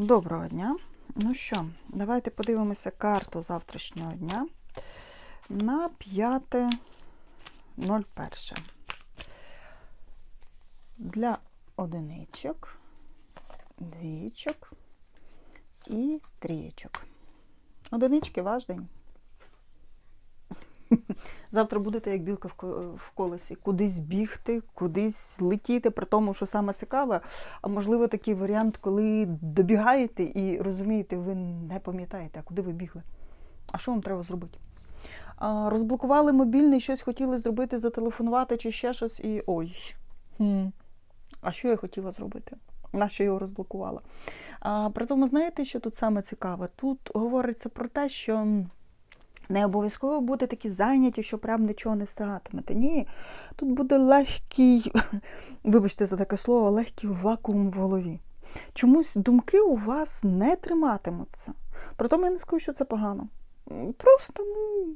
Доброго дня. Ну що, давайте подивимося карту завтрашнього дня на 5.01. Для одиничок, двічок і трієчок. Одинички ваш день. Завтра будете як білка в колесі, кудись бігти, кудись летіти, при тому, що саме цікаве, а можливо такий варіант, коли добігаєте і розумієте, ви не пам'ятаєте, а куди ви бігли. А що вам треба зробити? Розблокували мобільний, щось хотіли зробити, зателефонувати чи ще щось, і ой. Хм. А що я хотіла зробити? На що його розблокувала? При тому, знаєте, що тут саме цікаве? Тут говориться про те, що. Не обов'язково бути такі зайняті, що прям нічого не встигатимете. Ні, тут буде легкий, вибачте за таке слово, легкий вакуум в голові. Чомусь думки у вас не триматимуться. Притому я не скажу, що це погано. Просто ну,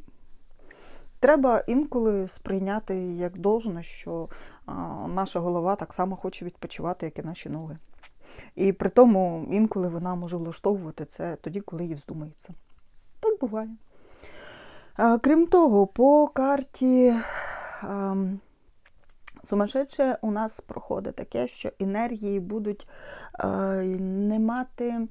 треба інколи сприйняти як должне, що а, наша голова так само хоче відпочивати, як і наші ноги. І при тому інколи вона може влаштовувати це тоді, коли їй вздумається. Так буває. Крім того, по карті сумасшедше у нас проходить таке, що енергії будуть не мати,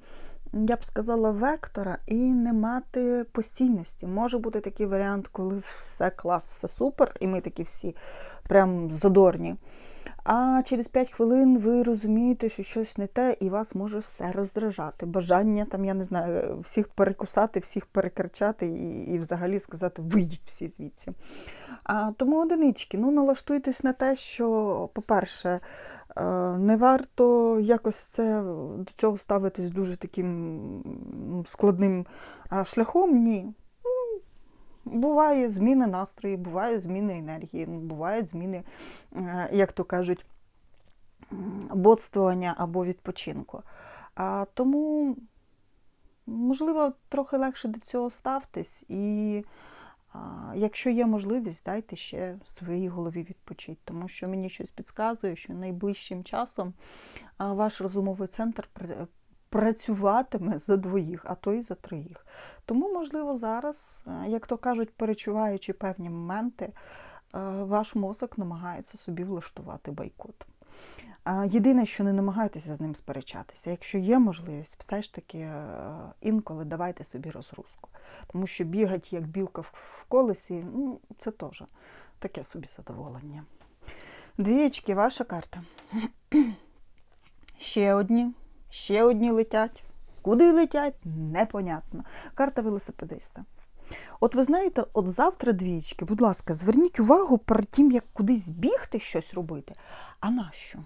я б сказала, вектора і не мати постійності. Може бути такий варіант, коли все клас, все супер, і ми такі всі прям задорні. А через 5 хвилин ви розумієте, що щось не те, і вас може все роздражати. Бажання там, я не знаю, всіх перекусати, всіх перекричати і, і взагалі сказати вийдіть всі звідси. А, тому одинички, ну налаштуйтесь на те, що, по-перше, е, не варто якось це до цього ставитись дуже таким складним шляхом. Ні. Буває зміни настрою, буває зміни енергії, бувають зміни, е, як то кажуть, бодствування або відпочинку. А, тому, можливо, трохи легше до цього ставтесь, і а, якщо є можливість, дайте ще своїй голові відпочити, тому що мені щось підказує, що найближчим часом ваш розумовий центр працюватиме за двоїх, а то й за троїх. Тому, можливо, зараз, е, як то кажуть, перечуваючи певні моменти, е, ваш мозок намагається собі влаштувати бойкот. Єдине, що не намагайтеся з ним сперечатися. Якщо є можливість, все ж таки е, інколи давайте собі розгрузку. Тому що бігати як білка в колесі, ну, це теж таке собі задоволення. Двієчки, ваша карта. Ще одні, ще одні летять. Куди летять, непонятно. Карта велосипедиста. От ви знаєте, от завтра двічки, будь ласка, зверніть увагу перед тим, як кудись бігти щось робити. А нащо?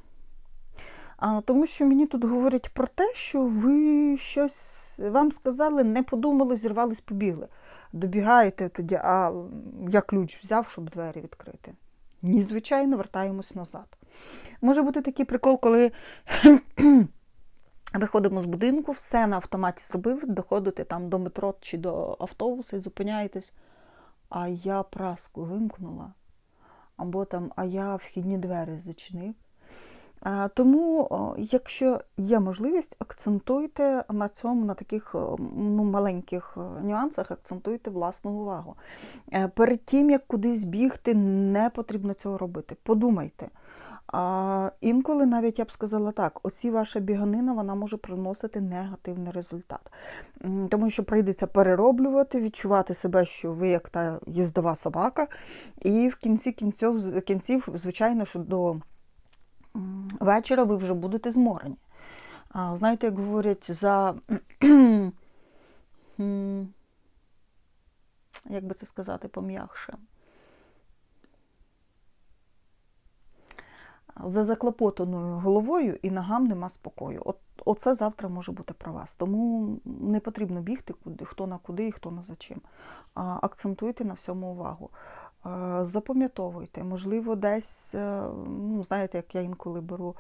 А, тому що мені тут говорять про те, що ви щось вам сказали, не подумали, зірвались, побігли. Добігаєте тоді, а я ключ взяв, щоб двері відкрити. Ні, звичайно, вертаємось назад. Може бути такий прикол, коли виходимо з будинку, все на автоматі зробили, доходите там до метро чи до автобуса і зупиняєтесь. А я праску вимкнула, або там, а я вхідні двері зачинив. Тому, якщо є можливість, акцентуйте на цьому, на таких ну, маленьких нюансах, акцентуйте власну увагу. Е, Перед тим, як кудись бігти, не потрібно цього робити. Подумайте. А інколи навіть я б сказала так, оці ваша біганина вона може приносити негативний результат. Тому що прийдеться перероблювати, відчувати себе, що ви як та їздова собака, і в кінці кінців, кінців звичайно, що до вечора ви вже будете зморені. А, знаєте, як говорять, за як би це сказати пом'якше. За заклопотаною головою і ногам нема спокою. От, оце завтра може бути про вас. Тому не потрібно бігти, куди, хто на куди і хто на за чим. Акцентуйте на всьому увагу. Запам'ятовуйте, можливо, десь, е, ну, знаєте, як я інколи беру,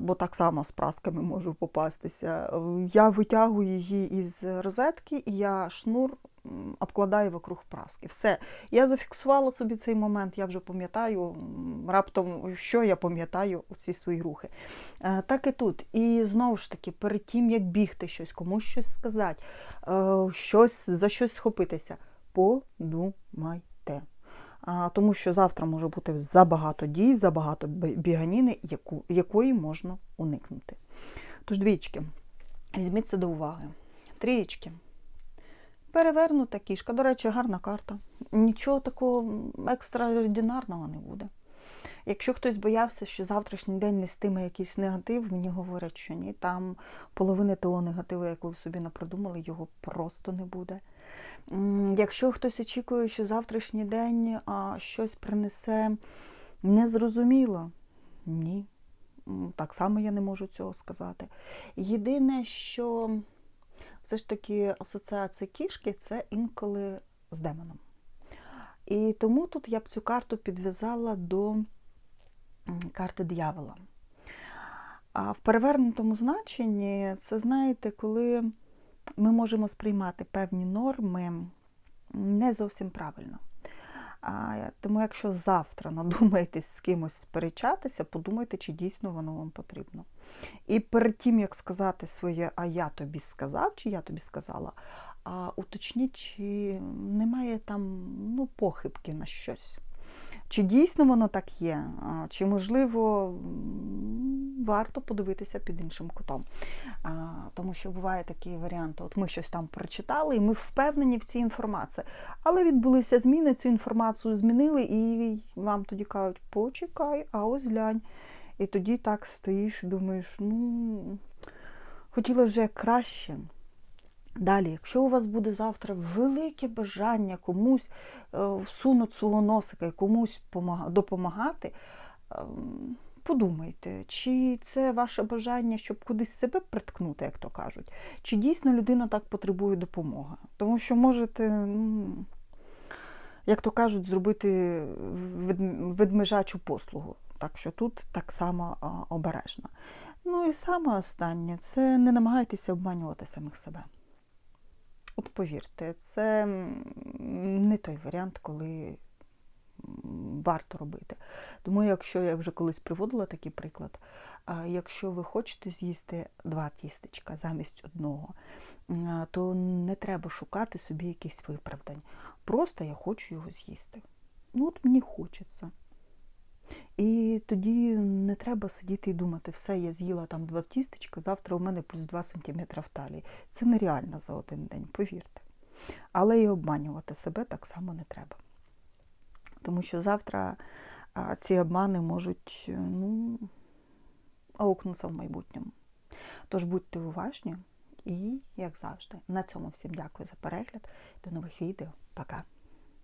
бо так само з прасками можу попастися. Я витягую її із розетки, і я шнур м, обкладає вокруг праски. Все. Я зафіксувала собі цей момент, я вже пам'ятаю, раптом, що я пам'ятаю ці свої рухи. Е, Так і тут. І знову ж таки, перед тим, як бігти щось, комусь щось сказати, е, щось, за щось схопитися, подумайте. Тому що завтра може бути забагато дій, забагато біганіни, яку, якої можна уникнути. Тож, двічки, візьміть це до уваги. Трієчки. Перевернута кішка. До речі, гарна карта. Нічого такого екстраординарного не буде. Якщо хтось боявся, що завтрашній день нестиме якийсь негатив, мені говорять, що ні. Там половини того негативу, яку ви собі напродумали, його просто не буде. Якщо хтось очікує, що завтрашній день щось принесе незрозуміло, ні. Так само я не можу цього сказати. Єдине, що все ж таки асоціація кішки це інколи з демоном. І тому тут я б цю карту підв'язала до карти диявола. А в перевернутому значенні це, знаєте, коли ми можемо сприймати певні норми не зовсім правильно. Тому якщо завтра надумаєтесь з кимось сперечатися, подумайте, чи дійсно воно вам потрібно. І перед тим, як сказати своє, а я тобі сказав, чи я тобі сказала, а уточніть, чи немає там ну, похибки на щось. Чи дійсно воно так є, чи, можливо, варто подивитися під іншим кутом. Тому що буває такі варіанти. От ми щось там прочитали, і ми впевнені в цій інформації. Але відбулися зміни, цю інформацію змінили, і вам тоді кажуть, почекай, а ось глянь. І тоді так стоїш думаєш, ну, хотіла вже краще. Далі, якщо у вас буде завтра велике бажання комусь е, всунути свого носика і комусь допомагати, ем, подумайте, чи це ваше бажання, щоб кудись себе приткнути, як то кажуть, чи дійсно людина так потребує допомоги. Тому що можете, ну, як то кажуть, зробити ведмежачу послугу. Так що тут так само обережно. Ну і саме останнє це не намагайтеся обманювати самих себе. От повірте, це не той варіант, коли варто робити. Тому, якщо я вже колись приводила такий приклад, якщо ви хочете з'їсти два тістечка замість одного, то не треба шукати собі якихось виправдань. Просто я хочу його з'їсти. Ну, от мені хочеться. І тоді не треба сидіти і думати, все, я з'їла там два тістечка, завтра у мене плюс 2 см в талії. Це нереально за один день, повірте. Але і обманювати себе так само не треба. Тому що завтра ці обмани можуть ну, аукнутися в майбутньому. Тож будьте уважні і, як завжди, на цьому всім дякую за перегляд. До нових відео. Пока!